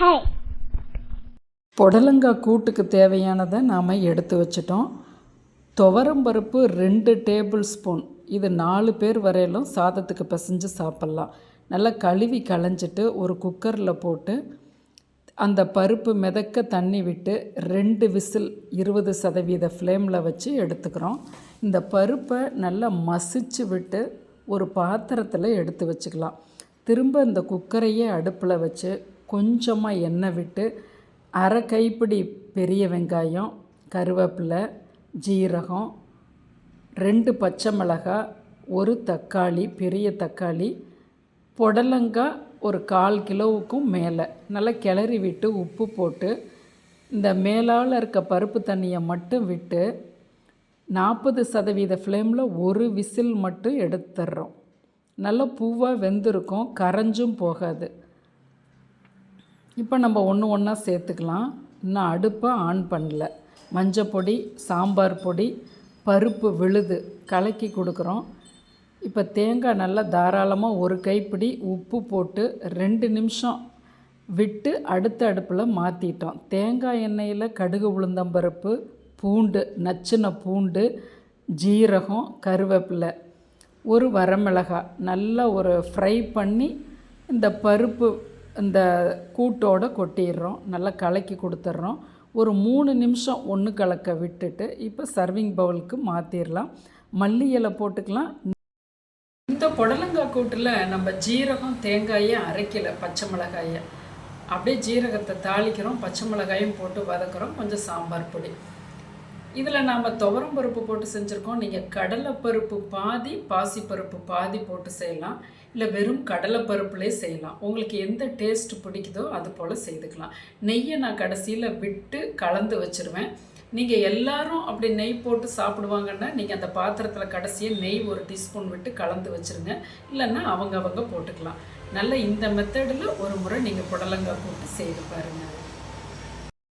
Hi புடலங்காய் கூட்டுக்கு தேவையானதை நாம் எடுத்து வச்சிட்டோம். துவரம்பருப்பு ரெண்டு டேபிள் ஸ்பூன் இது நாலு பேர் வரையிலும் சாதத்துக்கு பிசைஞ்சு சாப்பிட்லாம். நல்லா கழுவி களைஞ்சிட்டு ஒரு குக்கரில் போட்டு அந்த பருப்பு மிதக்க தண்ணி விட்டு ரெண்டு விசில் இருபது சதவீத ஃப்ளேமில் வச்சு எடுத்துக்கிறோம். இந்த பருப்பை நல்லா மசிச்சு விட்டு ஒரு பாத்திரத்தில் எடுத்து வச்சுக்கலாம். திரும்ப இந்த குக்கரையே அடுப்பில் வச்சு கொஞ்சமாக எண்ணெய் விட்டு அரை கைப்பிடி பெரிய வெங்காயம் கருவேப்பிலை ஜீரகம் ரெண்டு பச்சை மிளகாய் ஒரு தக்காளி பெரிய தக்காளி புடலங்காய் ஒரு கால் கிலோவுக்கும் மேலே. நல்லா கிளறி விட்டு உப்பு போட்டு இந்த மேலால் இருக்க பருப்பு தண்ணியை மட்டும் விட்டு நாற்பது சதவீத ஃப்ளேமில் ஒரு விசில் மட்டும் எடுத்துடுறோம் நல்லா பூவாக வெந்திருக்கும் கரைஞ்சும் போகாது. இப்போ நம்ம ஒன்று ஒன்றா சேர்த்துக்கலாம். இன்னும் அடுப்பை ஆன் பண்ணல. மஞ்சப்பொடி சாம்பார் பொடி பருப்பு விழுது கலக்கி கொடுக்குறோம். இப்போ தேங்காய் நல்லா தாராளமாக ஒரு கைப்பிடி உப்பு போட்டு ரெண்டு நிமிஷம் விட்டு அடுத்த அடுப்பில் மாற்றிட்டோம் தேங்காய் எண்ணெயில் கடுகு உளுந்தம்பருப்பு பூண்டு நச்சின பூண்டு ஜீரகம் கருவேப்பிலை ஒரு வரமிளகாய் நல்லா ஒரு ஃப்ரை பண்ணி இந்த பருப்பு இந்த கூட்டோடு கொட்டிடுறோம் நல்லா கலக்கி கொடுத்துட்றோம். ஒரு மூணு நிமிஷம் ஒன்று கலக்க விட்டுட்டு இப்போ சர்விங் பவுலுக்கு மாற்றிடலாம் மல்லி இலை போட்டுக்கலாம். இந்த புடலங்காய் கூட்டில் நம்ம ஜீரகம் தேங்காயை அரைக்கலை பச்சை மிளகாயை. அப்படியே ஜீரகத்தை தாளிக்கிறோம் பச்சை மிளகாயும் போட்டு வதக்குறோம் கொஞ்சம் சாம்பார் பொடி. இதில் நாம் துவரம் பருப்பு போட்டு செஞ்சுருக்கோம். நீங்கள் கடலைப்பருப்பு பாதி பாசிப்பருப்பு பாதி போட்டு செய்யலாம். இல்லை வெறும் கடலைப்பருப்புலே செய்யலாம். உங்களுக்கு எந்த டேஸ்ட் பிடிக்குதோ அது போல் செய்துக்கலாம். நெய்யை நான் கடைசியில் விட்டு கலந்து வச்சுருவேன். நீங்கள் எல்லாரும் அப்படி நெய் போட்டு சாப்பிடுவாங்கன்னா நீங்கள் அந்த பாத்திரத்தில் கடைசியாக நெய் ஒரு டீஸ்பூன் விட்டு கலந்து வச்சுருங்க. இல்லைன்னா அவங்க அவங்க போட்டுக்கலாம். நல்ல இந்த மெத்தடில் ஒரு முறை நீங்கள் புடலங்காய் போட்டு செய்து பாருங்கள்